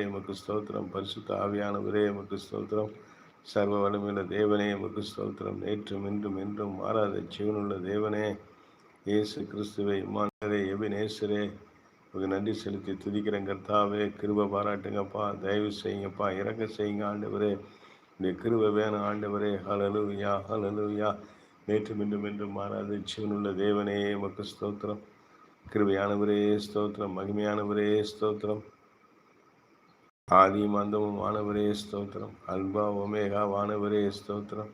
எமக்கு ஸ்தோத்திரம். பரிசுத்த ஆவியானவரே எமக்கு ஸ்தோத்திரம். சர்வ வலிமையுள்ள தேவனே எமக்கு ஸ்தோத்திரம். நேற்றும் இன்றும் என்றும் மாறாத ஜீவனுள்ள தேவனே இயேசு கிறிஸ்துவை இம்மானரே எபினேசரே. உங்களுக்கு நன்றி செலுத்தி துதிக்கிறேன் கர்த்தாவே. கிருப பாராட்டுங்கப்பா. தயவு செய்யுங்கப்பா. இறக்க செய்யுங்க ஆண்டவரே. இந்த கிருப வேணும் ஆண்டவரே. ஹலலுயா ஹலலுயா நேற்றும் இன்றும் என்றும் மாறாத ஜீவனுள்ள தேவனே எமக்கு ஸ்தோத்திரம். கிருபையானவரே ஸ்தோத்திரம். மகிமையானவரே ஸ்தோத்திரம். ஆதியும் அந்தமும் வானவரே ஸ்தோத்திரம். அல்பா ஒமேகா வானவரே ஸ்தோத்திரம்.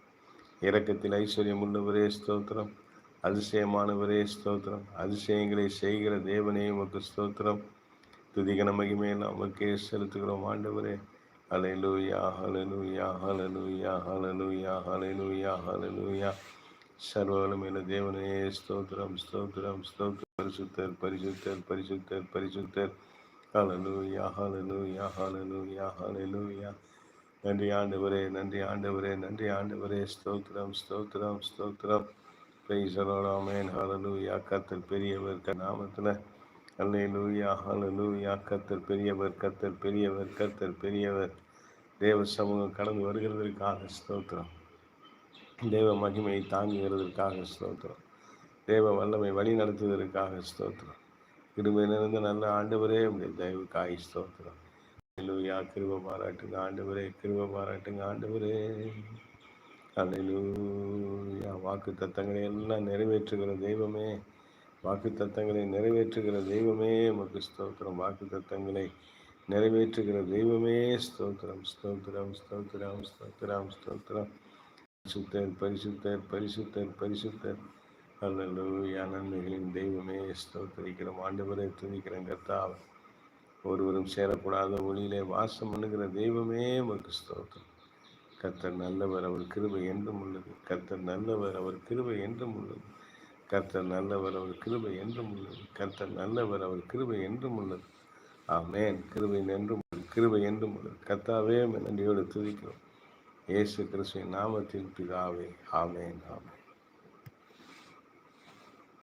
இறக்கத்தில் ஐஸ்வர்யம் உள்ளவரே ஸ்தோத்திரம். அதிசயமானவரே ஸ்தோத்திரம். அதிசயங்களை செய்கிற தேவனே உமக்கு ஸ்தோத்திரம். துதிகன மகிமையெல்லாம் உமக்கே செலுத்துகிறோம் ஆண்டவரே. அலலூயா ஹலலூயா ஹலலூயா ஹலலூயா ஹலலூயா ஹலலூயா சர்வவல்லமையுள்ள தேவனே ஸ்தோத்திரம் ஸ்தோத்திரம் ஸ்தோத்திரம். பரிசுத்தர் பரிசுத்தர் பரிசுத்தர் பரிசுத்தர். ஹலலூயா ஹலலூயா ஹலலூயா ஹலலூயா நன்றி ஆண்டவரே நன்றி ஆண்டவரே நன்றி ஆண்டவரே. ஸ்தோத்திரம் ஸ்தோத்திரம் ஸ்தோத்திரம். பிரைசலோராமேன் ஹலலூயா கத்தர் பெரியவர் நாமத்தில். அல்லேலூயா ஹலலூயா கத்தர் பெரியவர் கத்தர் பெரியவர் கத்தர் பெரியவர். தேவ சமூகம் கடந்து வருகிறதற்காக ஸ்தோத்திரம். தேவ மகிமையை தாங்குகிறதற்காக ஸ்தோத்திரம். தேவ வல்லமை வழி நடத்துவதற்காக ஸ்தோத்திரம். கிருபை நல்ல ஆண்டவரே உடைய காய் ஸ்தோத்திரம். அல்லேலூயா கிருப பாராட்டுங்க ஆண்டவரே கிருப பாராட்டுங்க ஆண்டவரே. அல்லேலூயா வாக்கு தத்தங்களை எல்லாம் நிறைவேற்றுகிற தெய்வமே வாக்கு தத்தங்களை நிறைவேற்றுகிற தெய்வமே உமக்கு ஸ்தோத்திரம். வாக்கு தத்தங்களை நிறைவேற்றுகிற தெய்வமே ஸ்தோத்திரம் ஸ்தோத்திரம் ஸ்தோத்திரம் ஸ்தோத்திரம் ஸ்தோத்திரம். பரிசுத்தர் பரிசுத்தர் பரிசுத்தர் பரிசுத்தர். அல்லூயா நன்மைகளின் தெய்வமே ஸ்தோத்தரிக்கிறோம். ஆண்டவரை துணிக்கிறேன் கர்த்தாவை. ஒருவரும் சேரக்கூடாத ஒளியிலே வாசம் பண்ணுகிற தெய்வமே உமக்கு ஸ்தோத்திரம். கர்த்தர் நல்லவர் அவர் கிருபை என்றும் உள்ளது. கர்த்தர் நல்லவர் அவர் கிருபை என்றும் உள்ளது. கர்த்தர் நல்லவர் அவர் கிருபை என்றும் உள்ளது. கர்த்தர் நல்லவர் அவர் கிருபை என்றும் உள்ளது. ஆமேன். கிருபை என்றும் கிருபை என்றும் உள்ளது. கர்த்தாவே நன்றியோடு துதிக்கிறோம். இயேசு கிறிஸ்துவின் நாமத்தில் பிதாவே. ஆமேன் ஆமேன்.